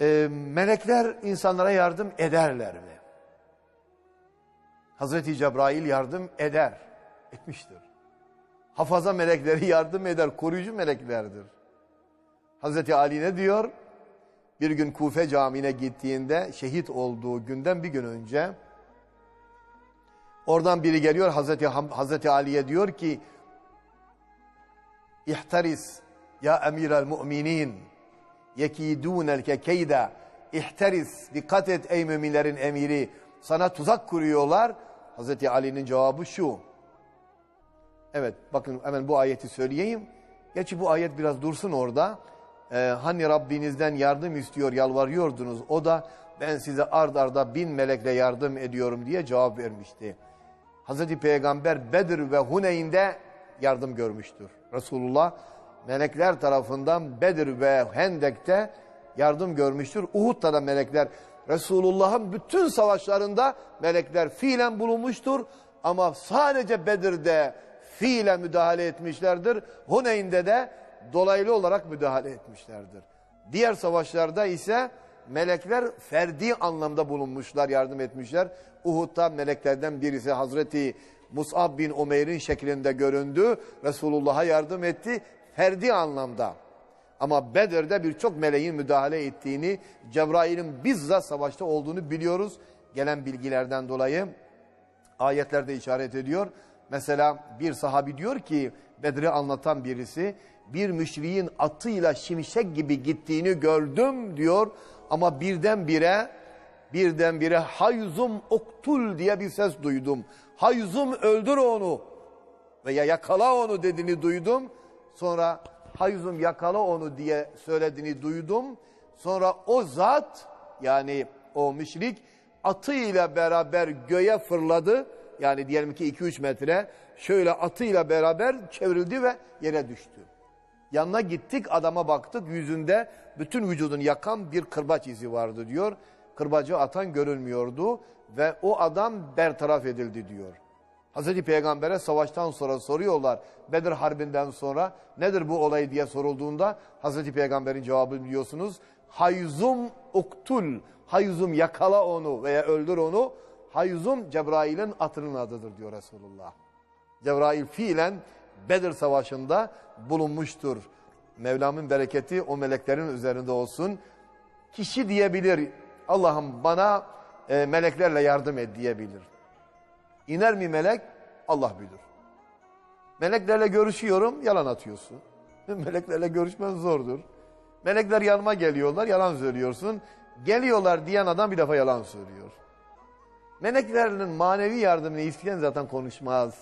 e, melekler insanlara yardım ederler mi? Hazreti Cebrail yardım eder, etmiştir. Hafaza melekleri yardım eder, koruyucu meleklerdir. Hazreti Ali ne diyor? Bir gün Kufe Camii'ne gittiğinde şehit olduğu günden bir gün önce oradan biri geliyor Hazreti, Hazreti Ali'ye diyor ki İhtaris ya emirel mu'minin yekidûnelke keyda İhtaris dikkat et ey müminlerin emiri sana tuzak kuruyorlar. Hazreti Ali'nin cevabı şu. Evet bakın hemen bu ayeti söyleyeyim. Gerçi bu ayet biraz dursun orada. Ee, hani Rabbinizden yardım istiyor yalvarıyordunuz. O da ben size ard arda bin melekle yardım ediyorum diye cevap vermişti. Hazreti Peygamber Bedir ve Huneyn'de yardım görmüştür. Resulullah melekler tarafından Bedir ve Hendek'te yardım görmüştür. Uhud'da da melekler Resulullah'ın bütün savaşlarında melekler fiilen bulunmuştur. Ama sadece Bedir'de fiilen müdahale etmişlerdir. Huneyn'de de dolaylı olarak müdahale etmişlerdir. Diğer savaşlarda ise melekler ferdi anlamda bulunmuşlar, yardım etmişler. Uhud'da meleklerden birisi Hazreti Mus'ab bin Umeyr'in şeklinde göründü. Resulullah'a yardım etti ferdi anlamda. Ama Bedir'de birçok meleğin müdahale ettiğini, Cebrail'in bizzat savaşta olduğunu biliyoruz. Gelen bilgilerden dolayı ayetlerde işaret ediyor. Mesela bir sahabi diyor ki Bedir'i anlatan birisi bir müşriğin atıyla şimşek gibi gittiğini gördüm diyor ama birdenbire birdenbire hayzum oktul diye bir ses duydum. Hayzum öldür onu veya yakala onu dediğini duydum. Sonra hayzum yakala onu diye söylediğini duydum. Sonra o zat yani o müşrik atıyla beraber göğe fırladı. Yani diyelim ki 2-3 metre şöyle atıyla beraber çevrildi ve yere düştü. Yanına gittik adama baktık yüzünde bütün vücudunu yakan bir kırbaç izi vardı diyor. Kırbacı atan görülmüyordu ve o adam bertaraf edildi diyor. Hazreti Peygamber'e savaştan sonra soruyorlar Bedir Harbi'nden sonra nedir bu olay diye sorulduğunda Hazreti Peygamber'in cevabını biliyorsunuz. Hayzum uktul, hayzum yakala onu veya öldür onu. Hayzum Cebrail'in atının adıdır diyor Resulullah. Cebrail fiilen Bedir Savaşı'nda bulunmuştur. Mevlam'ın bereketi o meleklerin üzerinde olsun. Kişi diyebilir Allah'ım bana e, meleklerle yardım et diyebilir. İner mi melek? Allah bilir. Meleklerle görüşüyorum, yalan atıyorsun. Meleklerle görüşmen zordur. Melekler yanıma geliyorlar, yalan söylüyorsun. Geliyorlar diyen adam bir defa yalan söylüyor. Meleklerin manevi yardımını isteyen zaten konuşmaz.